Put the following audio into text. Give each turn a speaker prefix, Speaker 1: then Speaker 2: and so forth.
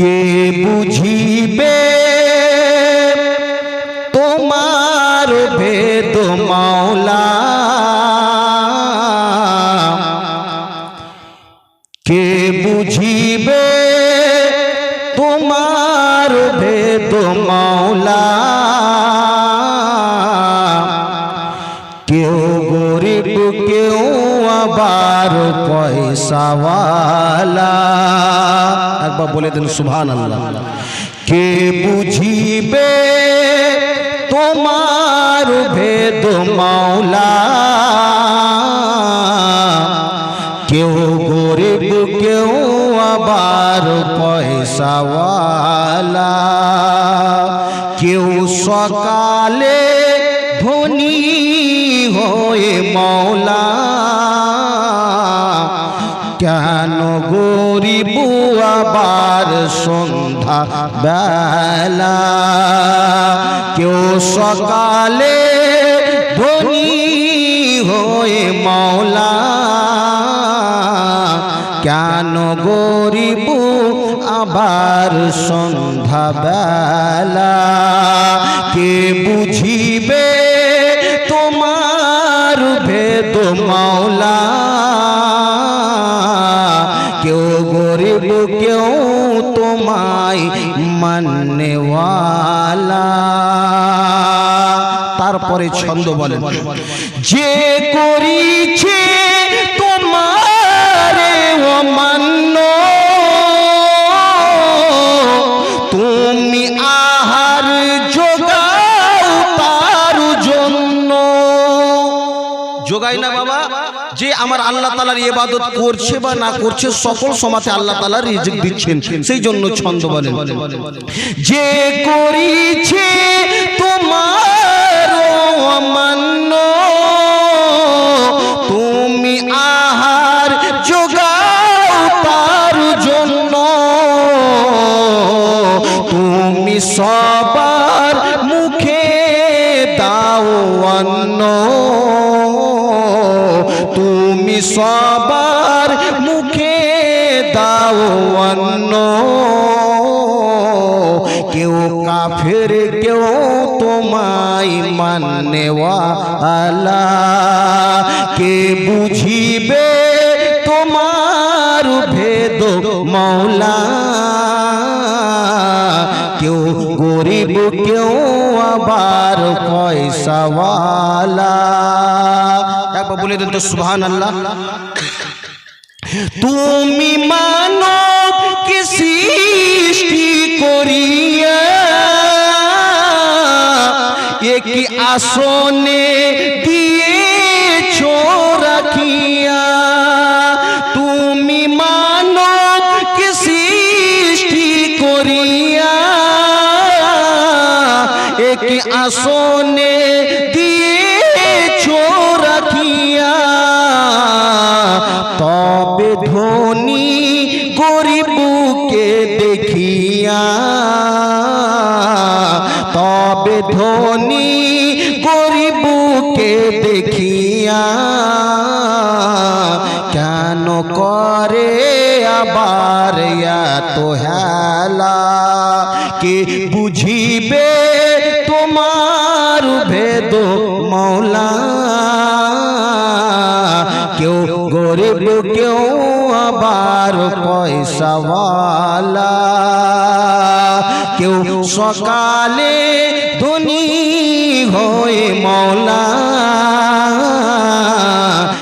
Speaker 1: কে বুঝিবে? তোমার ভেদ মাওলা। কে বুঝিবে? তোমার ভেদ মাওলা। গরিব কেউ আবার পয়সাওয়ালা। একবার বলে দিন সুভান আল্লাহ কে বুঝিবে তোমার ভেদ মাওলা? কেউ গরিব কেউ আবার পয়সাওয়ালা। কেউ সকালে মৌলা, কেন গরিব আবার সন্ধ্যা বেলা? কেউ সকালে ধনী হয়ে মৌলা, কেন গরিব আবার সন্ধ্যা বেলা? কে বুঝিবে তোমায় মানে তারপরে ছন্দ বলেন। যে করিছে যে আমার আল্লাহ তালার ইবাদত করছে বা না করছে, সকল সমাজে আল্লাহ তালার রিজিক দিচ্ছেন। সেই জন্য ছন্দ বলেন। যে করিছে তোমার অমান্য, তুমি আহার যোগাও তার জন্য। তুমি সবার মুখে দাও অন্ন। সবার মুখে দাও অন্ন। কেউ কাফের, কেউ তোমায় মানেওয়ালা কে বুঝিবে তোমার ভেদ মৌলা? কেউ গরিব, কেউ আবার পয়সাওয়ালা। একবার বলে দেন তো সুবহান আল্লাহ তুমি মানব কে সৃষ্টি করিয়া একই আসনে দিয়েছ রাখিয়া। তুমি মানব কে করিয়া একই আসনে দিয়েছ দেখিয়া তবে ধনী গরিবকে দেখিয়া কেন করে আবার এত হেলা? কে বুঝিবে তোমার ভেদ মৌলা? কেউ গরিব কেউ আবার পয়সাওয়ালা। কেউ সকালে ধনী হয়ে মৌলা